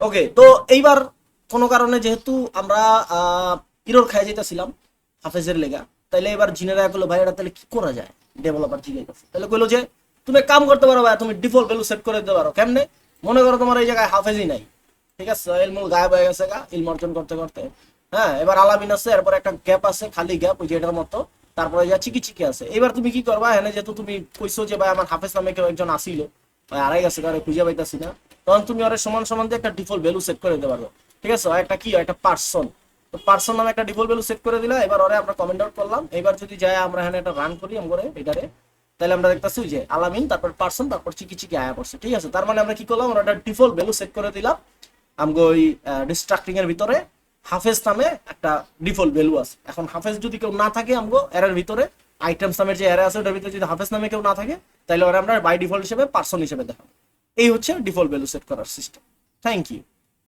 ওকে তো এইবার কোনো কারণে যেহেতু আমরা ইরোর খাই যেতেছিলাম হাফেজের লেগা, তাইলে এবার জিনেরা করল ভাই, এটা তাহলে কি করা যায়? ডেভেলপার জিজ্ঞেস তাহলে কইলো যে, তুমি কাম করতে পারো ভাই, তুমি ডিফল্ট ভ্যালু সেট করে দিতে পারো। কেমনে? মনে করো তোমার এই জায়গায় হাফেজই নাই। ঠিক আছে, ইলমুল গায়েব হয়ে গেছে গা, ইলম অর্জন করতে করতে। হ্যাঁ এবার আলামিন আছে, এরপর একটা গ্যাপ আছে, খালি গ্যাপ ওই যে এটার মতো। তারপরে যা চিকি চিকি আছে। এবার তুমি কি করবা? হ্যাঁ যেহেতু তুমি কইছো যে, ভাই, আমার হাফেজ নামে কেউ একজন আসিল। ভাই আড়াই গেছে কারে খুঁজে পাইতাছি না। তখন তুমি ওর সমান সমান দিয়ে একটা ডিফল্ট ভ্যালু সেট করে দিতে পারো। ঠিক আছে? একটা কি? একটা পার্সন তো পার্সন নামে একটা ডিফল্ট ভ্যালু সেট করে দিলা এবার ওরে আমরা কমেন্ট আউট করলাম। এবার যদি যায় আমরা এখানে একটা রান করি আমরা এটারে, তাহলে আমরা দেখতেছি যে আলামিন, তারপর পার্সন তারপর চিকি চিকি আয়া পড়ছে। ঠিক আছে? তার মানে আমরা কি করলাম? আমরা একটা ডিফল্ট ভ্যালু সেট করে দিলাম। আমগো ওই ডিস্ট্রাক্টিং এর ভিতরে হাফেজ নামে একটা ডিফল্ট ভ্যালু আছে। এখন হাফেজ যদি কেউ না থাকে আমগো এর ভিতরে আইটেমস নামের যে এরা আছে, ওটার ভিতরে যদি হাফেজ নামে কেউ না থাকে, তাহলে ওরা আমরা বাই ডিফল্ট হিসেবে পার্সন হিসেবে দেখাবো। এই হচ্ছে ডিফল্ট ভ্যালু সেট করার সিস্টেম থ্যাংক ইউ